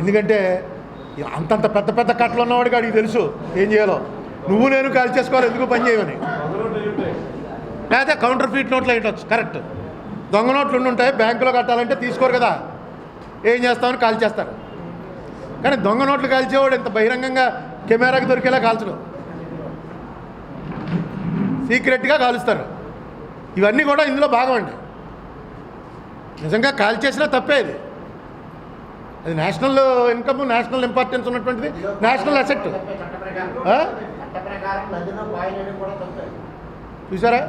ఎందుకంటే అంతంత పెద్ద పెద్ద కట్టలు ఉన్నవాడికి అడిగి తెలుసు ఏం చేయాలో. నువ్వు నేను కాల్ చేసుకోవాలి ఎందుకు పని చేయమని? లేకపోతే కౌంటర్ ఫీట్ నోట్లు అయ్యొచ్చు కరెక్ట్. దొంగ నోట్లు ఉంటాయి బ్యాంకులో కట్టాలంటే తీసుకోరు కదా. ఏం చేస్తామని కాల్ చేస్తారు. కానీ దొంగ నోట్లు కాల్చేవాడు ఇంత బహిరంగంగా కెమెరాకి దొరికేలా కాల్చడు. సీక్రెట్గా కాలుస్తారు. ఇవన్నీ కూడా ఇందులో భాగం అండి. నిజంగా కాల్ చేసినా తప్పే ఇది. అది నేషనల్ ఇన్కమ్ నేషనల్ ఇంపార్టెన్స్ ఉన్నటువంటిది. నేషనల్ అసెట్ చూసారా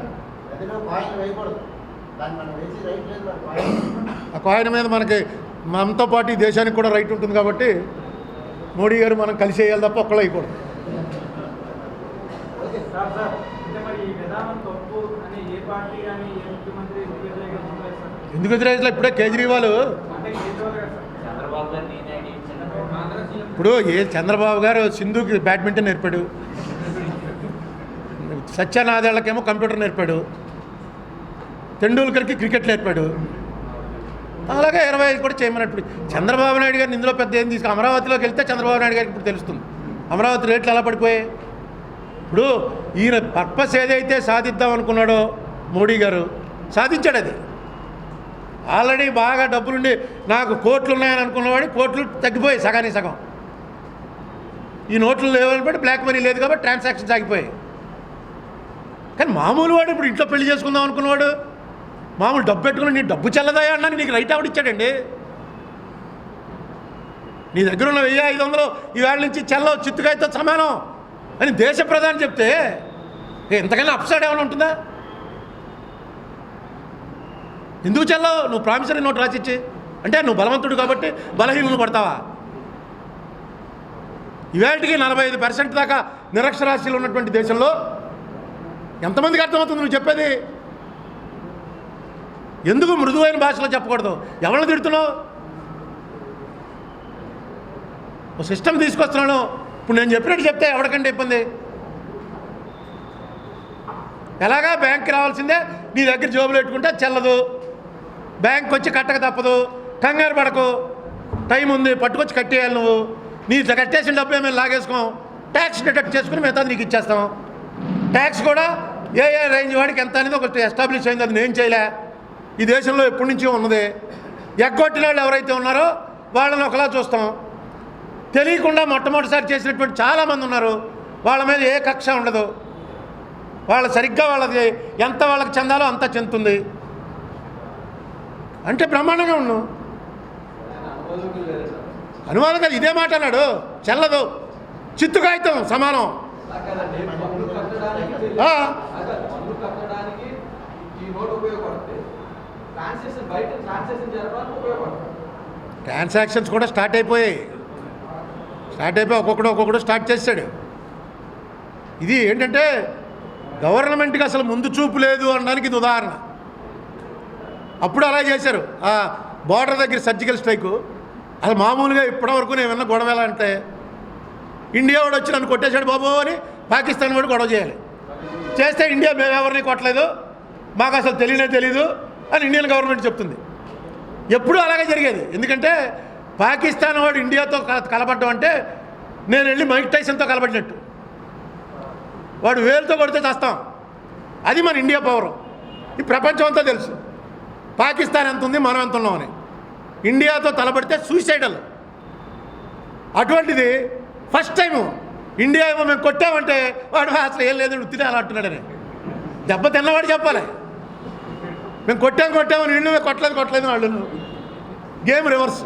ఆ? కాయిన్ మీద మనకి మనతో పాటు ఈ దేశానికి కూడా రైట్ ఉంటుంది కాబట్టి మోడీ గారు మనం కలిసి వేయాలి తప్ప ఒక్కళ్ళు వేయకూడదు. ముఖ్యమంత్రి ఎందుకు వ్యతిరేకతలు ఇప్పుడే కేజ్రీవాల్ ఇప్పుడు ఏ చంద్రబాబు గారు సింధుకి బ్యాడ్మింటన్ నేర్పాడు. సత్యనాదేళ్ళకేమో కంప్యూటర్ నేర్పాడు. తెండూల్కర్కి క్రికెట్ నేర్పాడు. అలాగే ఇరవై ఐదు కూడా చేయమన్నప్పుడు చంద్రబాబు నాయుడు గారిని ఇందులో పెద్ద ఏం తీసుకు అమరావతిలోకి వెళ్తే చంద్రబాబు నాయుడు గారికి ఇప్పుడు తెలుస్తుంది. అమరావతి రేట్లు ఎలా పడిపోయాయి? ఇప్పుడు ఈయన పర్పస్ ఏదైతే సాధిద్దాం అనుకున్నాడో మోడీ గారు సాధించాడు అది. ఆల్రెడీ బాగా డబ్బులుండి నాకు కోట్లు ఉన్నాయని అనుకున్నవాడి కోట్లు తగ్గిపోయాయి సగానికి సగం. ఈ నోట్లు లేవని బట్టి బ్లాక్ మనీ లేదు కాబట్టి ట్రాన్సాక్షన్స్ ఆగిపోయాయి. కానీ మామూలు వాడు ఇప్పుడు ఇంట్లో పెళ్ళి చేసుకుందాం అనుకున్నవాడు మామూలు డబ్బు పెట్టుకుని నీ డబ్బు చెల్లదాయా అన్నాను నీకు రైట్ ఆవిడ ఇచ్చాడండి. నీ దగ్గర ఉన్న వెయ్యి ఐదు వందలు ఈవేళ నుంచి చెల్లవు చిత్తుకాయతో సమానం అని దేశ ప్రధాని చెప్తే ఎంతకైనా ఇంతకన్నా అప్సైడ్ ఏమైనా ఉంటుందా? ఎందుకు చెల్లవు? నువ్వు ప్రామిసరీ నోట్ రాసిచ్చి. అంటే నువ్వు బలవంతుడు కాబట్టి బలహీనలు పడతావా? ఇవాటికి నలభై ఐదు పర్సెంట్ దాకా నిరక్షరాస్యులు ఉన్నటువంటి దేశంలో ఎంతమందికి అర్థమవుతుంది నువ్వు చెప్పేది? ఎందుకు మృదువైన భాషలో చెప్పకూడదు? ఎవరిని తిడుతున్నావు? ఓ సిస్టమ్ తీసుకొస్తున్నాను. ఇప్పుడు నేను చెప్పినట్టు చెప్తే ఎవరికంటే ఇబ్బంది? ఎలాగా బ్యాంక్కి రావాల్సిందే? నీ దగ్గర జోబులు పెట్టుకుంటే చెల్లదు. బ్యాంక్ వచ్చి కట్టక తప్పదు. కంగారు పడకు. టైం ఉంది పట్టుకొచ్చి కట్టేయాలి నువ్వు. నీ కట్టేసిన డబ్బు మేము లాగేసుకోం. ట్యాక్స్ డిడక్ట్ చేసుకుని మిగతాది నీకు ఇచ్చేస్తాం. ట్యాక్స్ కూడా ఏ ఏ రేంజ్ వాడికి ఎంత అనేది ఒకటి ఎస్టాబ్లిష్ అయింది. అది నేను చేయలే. ఈ దేశంలో ఎప్పటి నుంచో ఉన్నది. ఎగ్గొట్టిన వాళ్ళు ఎవరైతే ఉన్నారో వాళ్ళని ఒకలా చూస్తాం. తెలియకుండా మొట్టమొదటిసారి చేసినటువంటి చాలామంది ఉన్నారు. వాళ్ళ మీద ఏ కక్ష ఉండదు. వాళ్ళు సరిగ్గా వాళ్ళది ఎంత వాళ్ళకి చెందాలో అంత చెందుతుంది. అంటే బ్రహ్మాండంగా ఉన్నాం అనుమానం కాదు ఇదే మాట అన్నాడు. చెల్లదు. చిత్తు కాగితం సమానం. ట్రాన్సాక్షన్స్ కూడా స్టార్ట్ అయిపోయాయి. స్టార్ట్ అయిపోయి ఒక్కొక్కడు ఒక్కొక్కడు స్టార్ట్ చేశాడు ఇది ఏంటంటే గవర్నమెంట్కి అసలు ముందు చూపు లేదు అనడానికి ఇది ఉదాహరణ. అప్పుడు అలా చేశారు. ఆ బార్డర్ దగ్గర సర్జికల్ స్ట్రైకు అది మామూలుగా ఇప్పటివరకు నేను విన్న గొడవ ఎలా అంటే ఇండియా వాడు వచ్చి నన్ను కొట్టేశాడు బాబు అని పాకిస్తాన్ వాడు గొడవ చేయాలి. చేస్తే ఇండియా మేము ఎవరిని కొట్టలేదు మాకు అసలు తెలియనే తెలీదు అని ఇండియన్ గవర్నమెంట్ చెప్తుంది. ఎప్పుడూ అలాగే జరిగేది. ఎందుకంటే పాకిస్తాన్ వాడు ఇండియాతో కల- అంటే నేను వెళ్ళి మైక్ టైసన్తో కలబడినట్టు వాడు వేలుతో కొడితే చేస్తాం. అది మన ఇండియా పవర్ ఈ ప్రపంచం అంతా తెలుసు. పాకిస్తాన్ ఎంత ఉంది? మనం ఎంత ఉన్నామని. ఇండియాతో తలబడితే సూసైడల్ అటువంటిది ఫస్ట్ టైము ఇండియా ఏమో మేము కొట్టామంటే వాడు అసలు ఏం లేదు ఉత్తినే అలా అంటున్నాడని. దెబ్బ తిన్నవాడు చెప్పాలి. మేము కొట్టాం కొట్టామని నిన్ను మేము కొట్టలేదు కొట్టలేదు వాళ్ళు గేమ్ రివర్స్?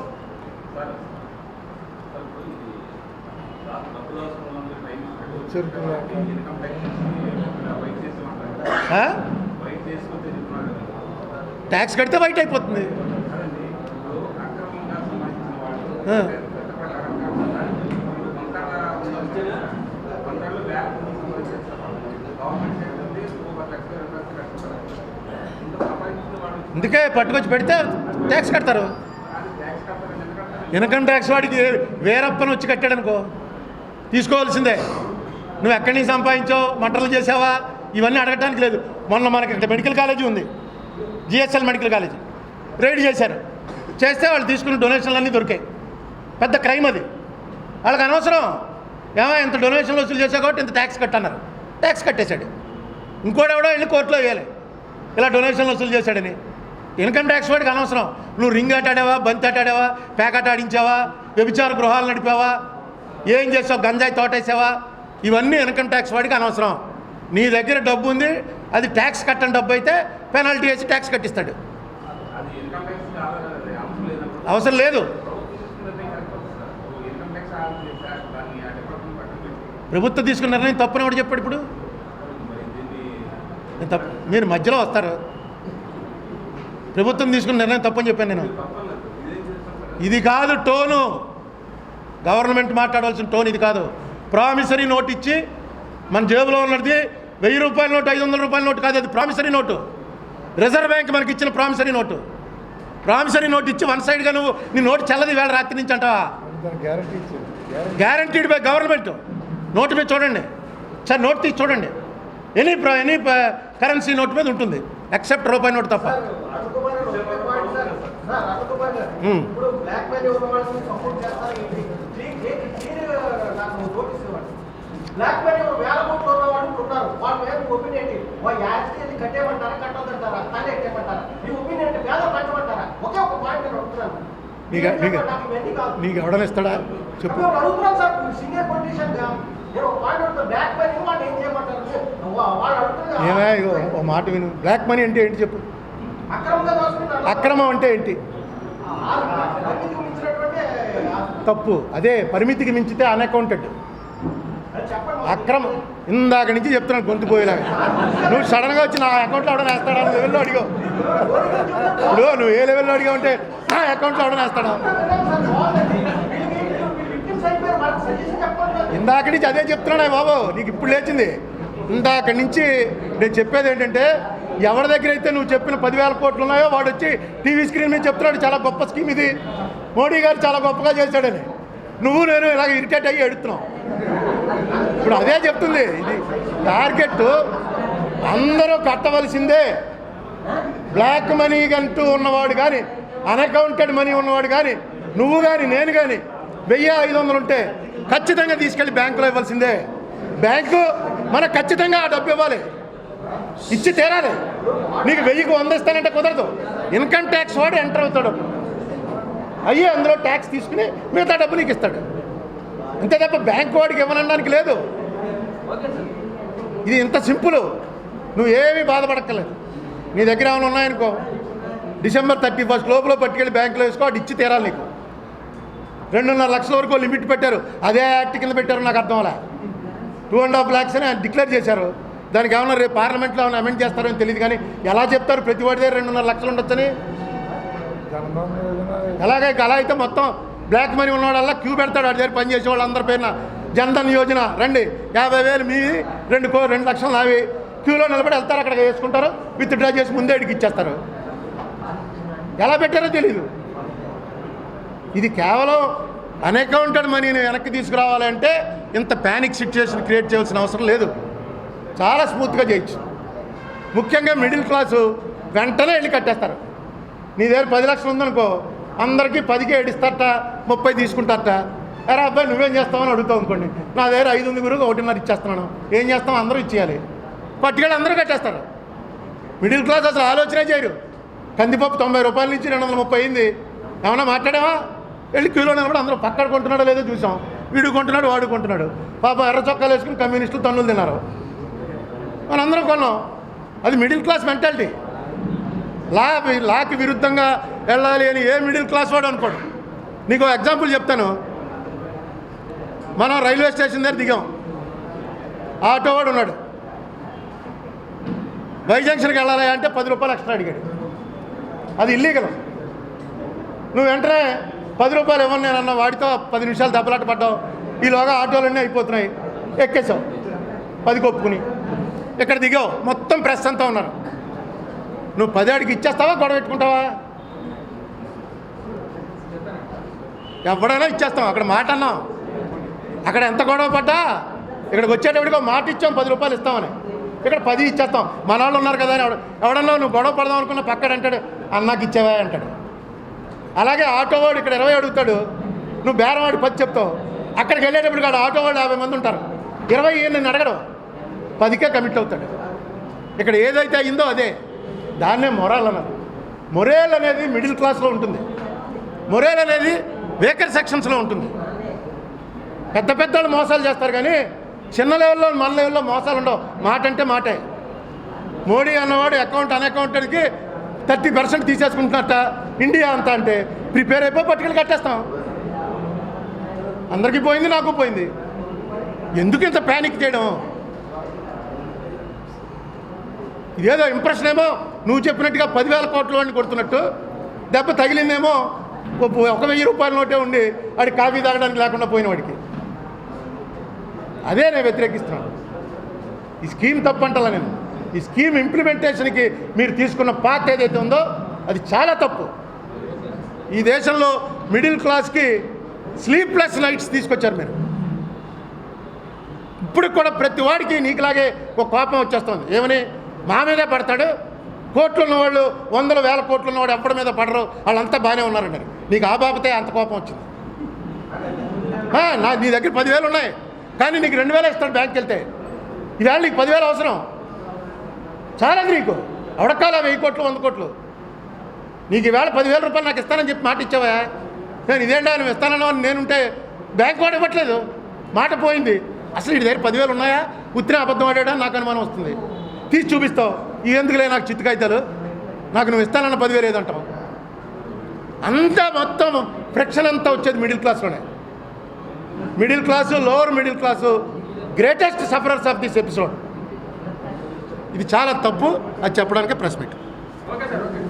ట్యాక్స్ కడితే వైట్ అయిపోతుంది. అందుకే పట్టుకొచ్చి పెడితే ట్యాక్స్ కడతారు. ఇన్కమ్ ట్యాక్స్ వాడికి వేరప్పని వచ్చి కట్టాడు అనుకో తీసుకోవాల్సిందే. నువ్వు ఎక్కడి నుంచి సంపాదించావు? మంటలు చేసావా? ఇవన్నీ అడగటానికి లేదు. మొన్న మనకి ఇక్కడ మెడికల్ కాలేజీ ఉంది. GSL medical college. రైడ్ చేశారు. చేస్తే వాళ్ళు తీసుకున్న డొనేషన్లు అన్నీ దొరికాయి. పెద్ద క్రైమ్ అది. వాళ్ళకి అనవసరం. ఏమో ఇంత డొనేషన్లు వసూలు చేశావు కాబట్టి ఇంత ట్యాక్స్ కట్టన్నారు. ట్యాక్స్ కట్టేశాడు. ఇంకోటి ఎవడో వెళ్ళి కోర్టులో వేయాలి. ఇలా డొనేషన్లు వసూలు చేశాడని. ఇన్కమ్ ట్యాక్స్ వాడికి అనవసరం. నువ్వు రింగ్ ఆటాడావా బంతి ఆటాడావా ప్యాకెట్ ఆడించావా వ్యభిచార గృహాలు నడిపావా ఏం చేసావు గంజాయి తోటేసావా ఇవన్నీ ఇన్కమ్ ట్యాక్స్ వాడికి అనవసరం. నీ దగ్గర డబ్బు ఉంది అది ట్యాక్స్ కట్టని డబ్బు అయితే పెనాల్టీ వేసి ట్యాక్స్ కట్టిస్తాడు. అవసరం లేదు. ప్రభుత్వం తీసుకున్న నిర్ణయం తప్పని ఎవడు చెప్పాడు ఇప్పుడు? నేను మీరు మధ్యలో వస్తారు. ప్రభుత్వం తీసుకున్న నిర్ణయం తప్పని చెప్పాను నేను. ఇది కాదు టోను. గవర్నమెంట్ మాట్లాడాల్సిన టోన్ ఇది కాదు. ప్రామిసరీ నోట్ ఇచ్చి మన జేబులో ఉన్నది వెయ్యి రూపాయల నోటు ఐదు వందల రూపాయల నోటు కాదు అది ప్రామిసరీ నోటు. రిజర్వ్ బ్యాంక్ మనకి ఇచ్చిన ప్రామిసరీ నోటు ప్రామిసరీ నోట్ ఇచ్చి వన్ సైడ్గా నువ్వు నీ నోటు చల్లది వేళ రాత్రి నుంచి అంటావా గ్యారంటీడ్ బై గవర్నమెంట్ నోటు మీద చూడండి సార్ నోట్ తీసి చూడండి ఎనీ ప్ర- ఎనీ కరెన్సీ నోట్ మీద ఉంటుంది ఎక్సెప్ట్ రూపాయి నోట్ తప్ప బ్లాక్ ఉన్నారు వాళ్ళ మీద ఒపీనియన్ ఏంటి యాక్సిడెంట్ కట్టేయమంటారా కట్టొద్దంటారా తల్లి ఎట్టేయమంటారా మీ ఒపీనియన్ ఏంటి వేల కట్టమంటారా ఒకే ఒక పాయింట్ నేను అడుగుతున్నాను నీకు చెప్పు అడుగుతున్నాను సార్ సీనియర్ పొలిటీషియన్ నేను పాయింట్ బ్లాక్ మనీ వాళ్ళు ఏం చేయమంటారు వాళ్ళు అడుగుతున్నారు ఓ మాట విను బ్లాక్ మనీ అంటే ఏంటి చెప్పు అక్రమం అంటే ఏంటి తప్పు అదే పరిమితికి మించితే అన్అకౌంటెడ్ అక్రమం. ఇందాక నుంచి చెప్తున్నాను గొంతు పోయేలాగా. నువ్వు సడన్గా వచ్చి నా అకౌంట్లో ఎవడని వేస్తాడా అని లెవెల్లో అడిగావు? ఇప్పుడు నువ్వు ఏ లెవెల్లో అడిగా ఉంటే నా అకౌంట్లో ఎవడని వేస్తాడా ఇందాక నుంచి అదే చెప్తున్నాను బాబు నీకు ఇప్పుడు లేచింది. ఇందాక నుంచి నేను చెప్పేది ఏంటంటే ఎవరి దగ్గర అయితే నువ్వు చెప్పిన పదివేల కోట్లు ఉన్నాయో వాడు వచ్చి టీవీ స్క్రీన్ మీద చెప్తున్నాడు చాలా గొప్ప స్కీమ్ ఇది. మోడీ గారు చాలా గొప్పగా చేశాడని. నువ్వు నేను ఇలాగ ఇరిటేట్ అయ్యి ఎడుతున్నావు ఇప్పుడు అదే చెప్తుంది. ఇది టార్గెట్ అందరూ కట్టవలసిందే. బ్లాక్ మనీ అంటూ ఉన్నవాడు కానీ అన్అకౌంటెడ్ మనీ ఉన్నవాడు కానీ నువ్వు కానీ నేను కానీ వెయ్యి ఐదు వందలు ఉంటే ఖచ్చితంగా తీసుకెళ్ళి బ్యాంకులో ఇవ్వాల్సిందే. బ్యాంకు మనకు ఖచ్చితంగా ఆ డబ్బు ఇవ్వాలి. ఇచ్చి తీరాలి. నీకు వెయ్యికి వంద ఇస్తానంటే కుదరదు. ఇన్కమ్ ట్యాక్స్ వాడు ఎంటర్ అవుతాడు. అయ్యి అందులో ట్యాక్స్ తీసుకుని మిగతా డబ్బు నీకు ఇస్తాడు. అంతే తప్ప బ్యాంక్ వాడికి ఇవ్వనడానికి లేదు. ఇది ఇంత సింపుల్. నువ్వు ఏమీ బాధపడక్కర్లేదు. నీ దగ్గర ఏమైనా ఉన్నాయనుకో. డిసెంబర్ థర్టీ ఫస్ట్ లోపల పట్టుకెళ్ళి బ్యాంకులో వేసుకో వాడు ఇచ్చి తీరాలి నీకు. రెండున్నర లక్షల వరకు లిమిట్ పెట్టారు. అదే యాక్ట్ కింద పెట్టారు నాకు అర్థం అలా టూ అండ్ హాఫ్ ల్యాక్స్ అని డిక్లేర్ చేశారు. దానికి ఏమన్నా రేపు పార్లమెంట్లో ఏమైనా అమెండ్ చేస్తారో అని తెలియదు కానీ ఎలా చెప్తారు? ప్రతి వాడి దగ్గర రెండున్నర లక్షలు ఉండొచ్చని? ఎలాగే అలా అయితే మొత్తం బ్లాక్ మనీ ఉన్నవాడల్లా క్యూ పెడతాడు. వాడి దగ్గర పనిచేసే వాళ్ళందరి పేరున. జన్ధన్ యోజన. రండి. యాభై వేలు మీ రెండు కో రెండు లక్షలు నావి. క్యూలో నిలబడి వెళ్తారు అక్కడ వేసుకుంటారు. విత్ డ్రా చేసి ముందే ఇడికి ఇచ్చేస్తారు. ఎలా పెట్టారో తెలీదు. ఇది కేవలం అన్అకౌంటెడ్ మనీని వెనక్కి తీసుకురావాలంటే ఇంత ప్యానిక్ సిచ్యువేషన్ క్రియేట్ చేయాల్సిన అవసరం లేదు. చాలా స్మూత్గా చేయొచ్చు. ముఖ్యంగా మిడిల్ క్లాసు వెంటనే వెళ్ళి కట్టేస్తారు. నీ దగ్గర పది లక్షలు ఉందనుకో అందరికీ పదికే ఏడిస్తారట ముప్పై తీసుకుంటారట. అరే అబ్బాయి నువ్వేం చేస్తావని అడుగుతావు అనుకోండి. నా దగ్గర ఐదు ఉంది గురువు ఒకటిన్నర ఇచ్చేస్తున్నాను. ఏం చేస్తాం? అందరూ ఇచ్చేయాలి. పట్టుకెళ్ళి అందరూ కట్టేస్తారు. మిడిల్ క్లాస్ అసలు ఆలోచనే చేయరు. కందిపప్పు తొంభై రూపాయల నుంచి రెండు వందల ముప్పై అయింది. ఏమన్నా మాట్లాడావా? వెళ్ళి క్యూలో నిలబడి అందరూ పక్కడ కొంటున్నాడో లేదో చూసాం. వీడు కొంటున్నాడు వాడు కొంటున్నాడు. పాప ఎర్ర చొక్కాలు వేసుకుని కమ్యూనిస్టులు తన్నులు తిన్నారు. మనందరం కొన్నాం. అది మిడిల్ క్లాస్ మెంటాలిటీ. లా లాకి విరుద్ధంగా వెళ్ళాలి అని ఏ మిడిల్ క్లాస్ వాడు అనుకోడు. నీకు ఎగ్జాంపుల్ చెప్తాను. మనం రైల్వే స్టేషన్ దగ్గర దిగాం. ఆటో వాడు ఉన్నాడు. వై జంక్షన్కి వెళ్ళాలి అంటే పది రూపాయలు ఎక్స్ట్రా అడిగాడు. అది ఇల్లీగల్ నువ్వు వెంటనే పది రూపాయలు ఇవ్వను నేను అన్న వాడితో పది నిమిషాలు దెబ్బలాట పడ్డావు. ఈలోగా ఆటోలన్నీ అయిపోతున్నాయి. ఎక్కేసావు పది కొప్పుకుని ఇక్కడ దిగావు. మొత్తం ప్రెస్ అంతా ఉన్నారు. నువ్వు పదేడికి ఇచ్చేస్తావా? గొడవ పెట్టుకుంటావా? ఎవడైనా ఇచ్చేస్తాం అక్కడ మాట అన్నాం. అక్కడ ఎంత గొడవ పడ్డా? ఇక్కడికి వచ్చేటప్పటికి మాట ఇచ్చాం పది రూపాయలు ఇస్తామని. ఇక్కడ పది ఇచ్చేస్తాం. మన వాళ్ళు ఉన్నారు కదా అని ఎవడన్నా నువ్వు గొడవ పడదాం అనుకున్న పక్కన అంటాడు అన్నాకి ఇచ్చేవా అంటాడు. అలాగే ఆటో వాడు ఇక్కడ ఇరవై అడుగుతాడు. నువ్వు బేరవాడు పది చెప్తావు. అక్కడికి వెళ్ళేటప్పుడు కాదు ఆటో వాళ్ళు యాభై మంది ఉంటారు. ఇరవై ఏళ్ళు నేను అడగడం. పదికే కమిట్ అవుతాడు. ఇక్కడ ఏదైతే అయిందో అదే. దాన్నే మొరాల్ అన్నారు. మొరేల్ అనేది మిడిల్ క్లాస్లో ఉంటుంది. మొరేల్ అనేది వేకర్ సెక్షన్స్లో ఉంటుంది. పెద్ద పెద్ద వాళ్ళు మోసాలు చేస్తారు కానీ చిన్న లెవెల్లో మన లెవెల్లో మోసాలు ఉండవు. మాట అంటే మాటే. మోడీ అన్నవాడు అకౌంట్ అన్ అన్అకౌంటెడ్కి థర్టీ పర్సెంట్ తీసేసుకుంటున్నట్ట. ఇండియా అంతా అంటే ప్రిపేర్ అయిపోయి పట్టుకెళ్ళి కట్టేస్తాం. అందరికీ పోయింది నాకు పోయింది. ఎందుకు ఇంత ప్యానిక్ చేయడం? ఇదేదో ఇంప్రెషన్ ఏమో నువ్వు చెప్పినట్టుగా పదివేల కోట్ల వాడిని కొడుతున్నట్టు. దెబ్బ తగిలిందేమో ఒక వెయ్యి రూపాయల నోటే ఉండి వాడి కాఫీ తాగడానికి లేకుండా పోయిన వాడికి. అదే నేను వ్యతిరేకిస్తున్నాను. ఈ స్కీమ్ తప్పంటలా నేను. ఈ స్కీమ్ ఇంప్లిమెంటేషన్కి మీరు తీసుకున్న పాత్ ఏదైతే ఉందో అది చాలా తప్పు. ఈ దేశంలో మిడిల్ క్లాస్కి స్లీప్లెస్ నైట్స్ తీసుకొచ్చారు మీరు. ఇప్పుడు కూడా ప్రతి వాడికి నీకులాగే ఒక కోపం వచ్చేస్తుంది. ఏమని? మా మీదే పడతాడు? కోట్లు ఉన్నవాళ్ళు వందల వేల కోట్లు ఉన్నవాడు ఎప్పటి మీద పడరు? వాళ్ళంతా బాగానే ఉన్నారన్నారు నీకు ఆ బాబతే అంత కోపం వచ్చింది. నా నీ దగ్గర పదివేలు ఉన్నాయి. కానీ నీకు రెండు వేలు ఇస్తాడు బ్యాంక్కి వెళ్తే ఈవేళ నీకు పదివేలు అవసరం. చాలా నీకు. అవడకాల వెయ్యి కోట్లు వంద కోట్లు. నీకు ఈవేళ పదివేల రూపాయలు నాకు ఇస్తానని చెప్పి మాట ఇచ్చావా? నేను ఇదేంటా నువ్వు ఇస్తానని అని నేనుంటే బ్యాంక్ వాడు ఇవ్వట్లేదు. మాట పోయింది. అసలు ఇటు దగ్గర పదివేలు ఉన్నాయా? ఉత్తిన అబద్ధం ఆడాడా? నాకు అనుమానం వస్తుంది. తీసి చూపిస్తావు. ఎందుకులే నాకు చిత్తు కాగితాలు నాకు నువ్వు ఇస్తానన్న పదివేలు ఏదంటావు అంతా మొత్తం ఫ్రిక్షన్ అంతా వచ్చేది middle క్లాస్లోనే. Middle class lower middle class greatest sufferers of this episode. ఇది చాలా తప్పు అది చెప్పడానికి press meet. Okay sir okay.